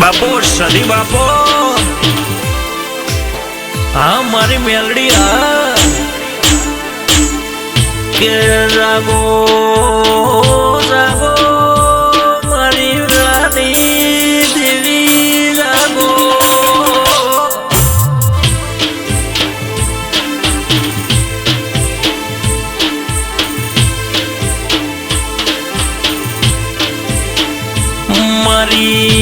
બાપો સદી બાપો હા મારી મેલડી હા કે રાગો રાગો મારી રાની દેવી રાગો મારી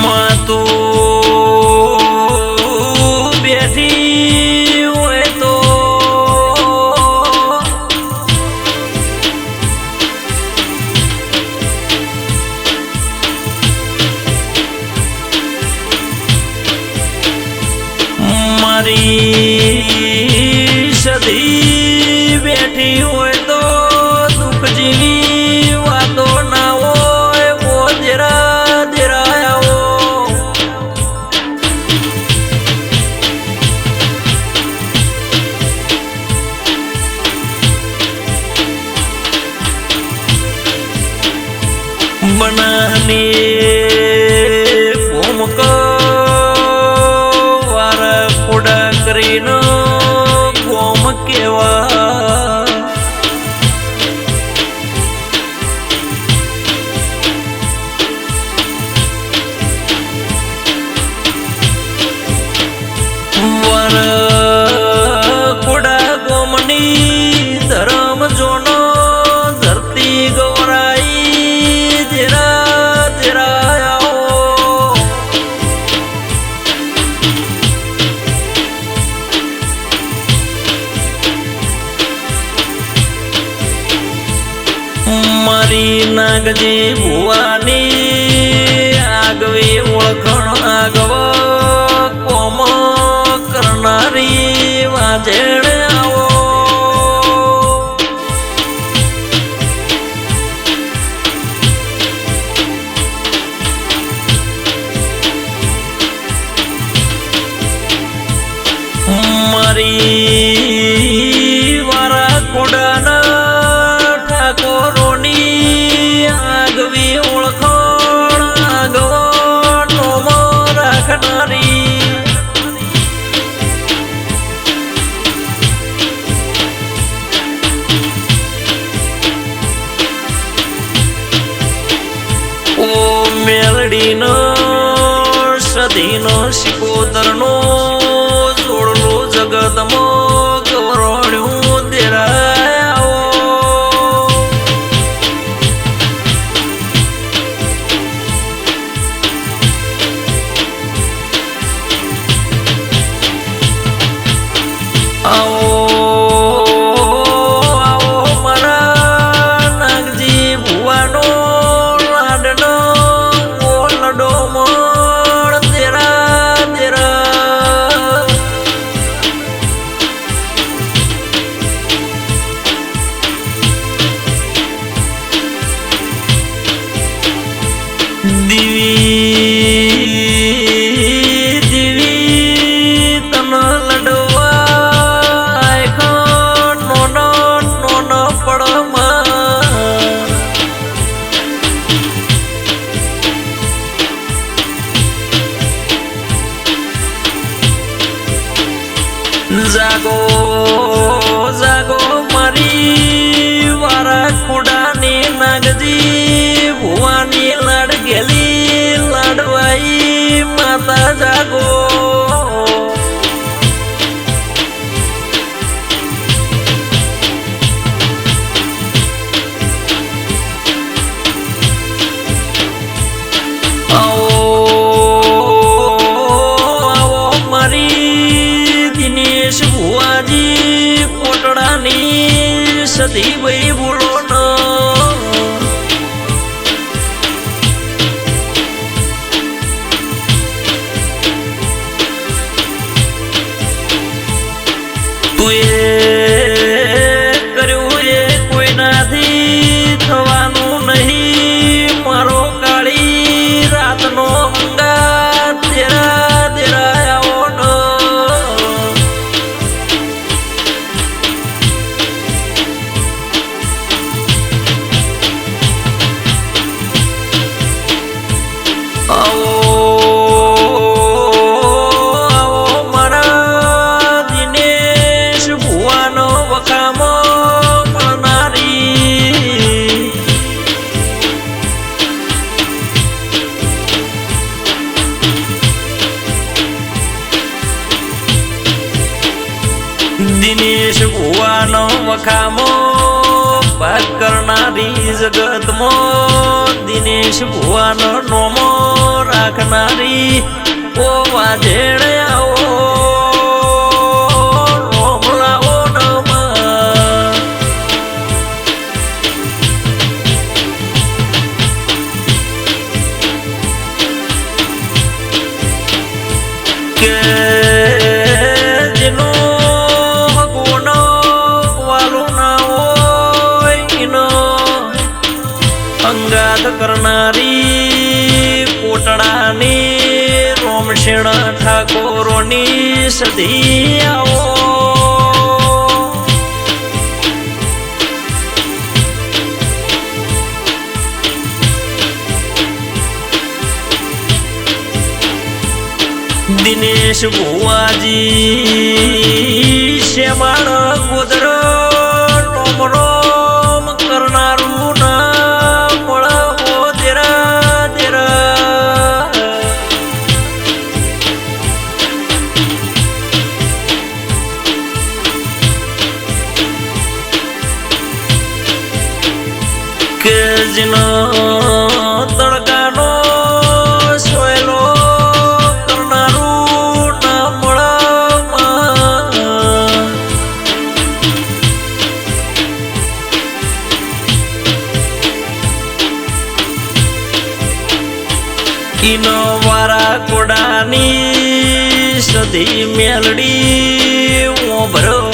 como. I believe. કરનારી ઓ મેલડીનો સદીનો શિકોતરનો જાગો જાગો નોમો. રાખનારી ઓ વાજેણે કરનારી દક્ષિણ ઠાકોરોની સદી આવો દિનેશ ભુવાજી બધી મેલડી. ઓભરો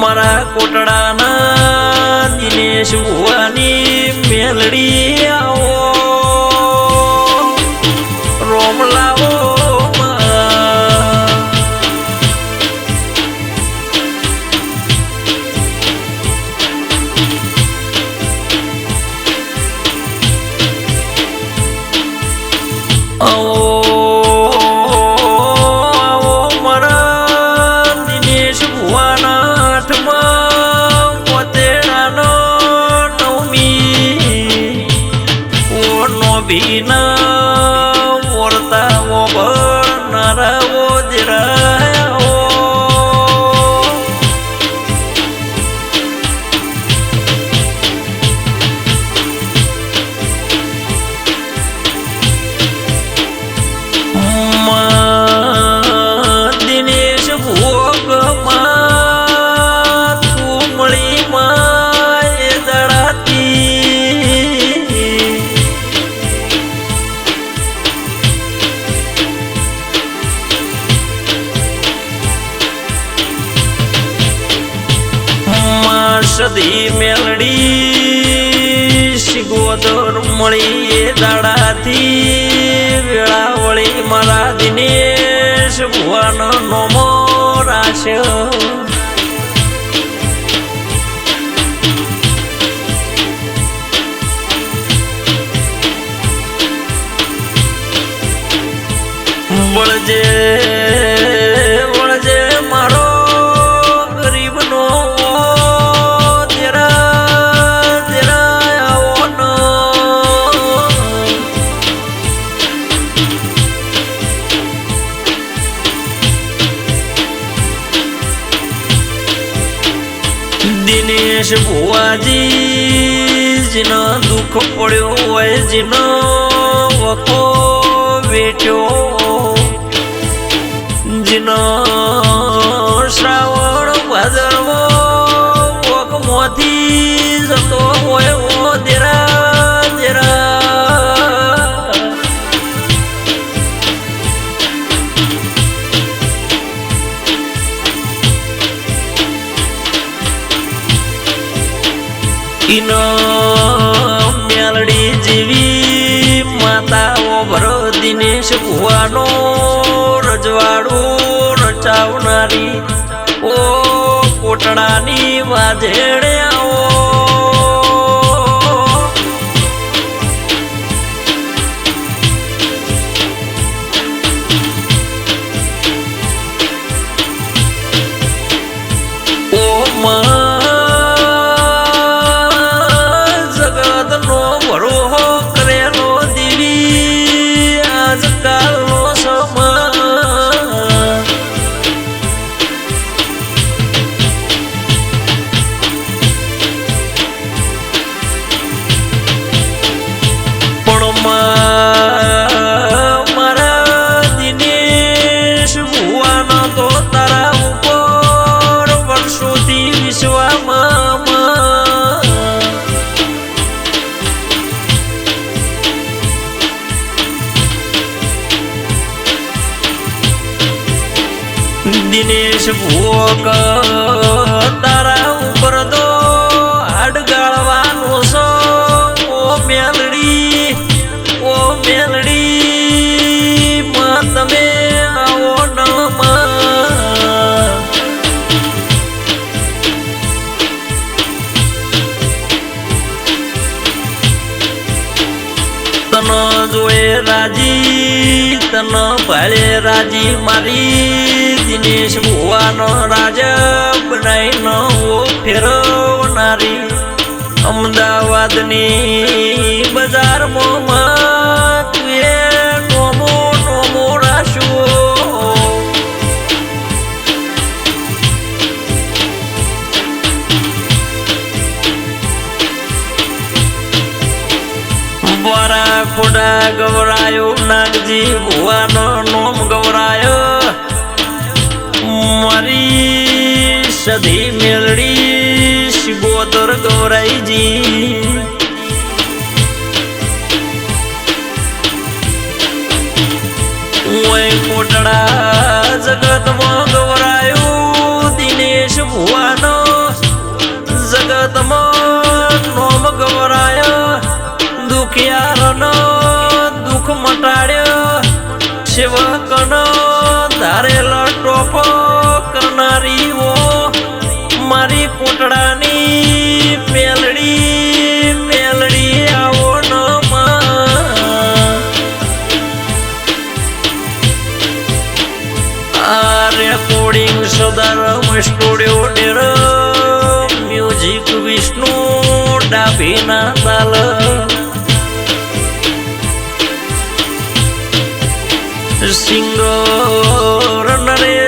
મારા કોટડાના દિનેશ ભુવાની મેલડી. આવ ગોદર મળી દાડાથી વેળાવળી મારા દિનેશ ભુવાનો નોમો રાશ્યો બળજે રજવાનો રજવાડું રચાવનારી ઓ કોટડાની વાજેડે આવો ભૂક તારા ઉપર તો હાડ ગાળવાનો છો. ઓ મેલડી ઓ મેલડી, માં તમે આવો ન તન જોએ રાજી, તન ભાળે રાજી મારી. દિનેશ ભુવાનો રાજ બનાઈ ન હો ફેરવનારી અમદાવાદની બજારમાં માં તું એ નોમો નોમો ખોડા ગવરાયો સધી મેલડી શિગોતર ગવરાઈજી ઓય કોટડા જગતમાં નો ડાબે ના તાલ સિંગો નરે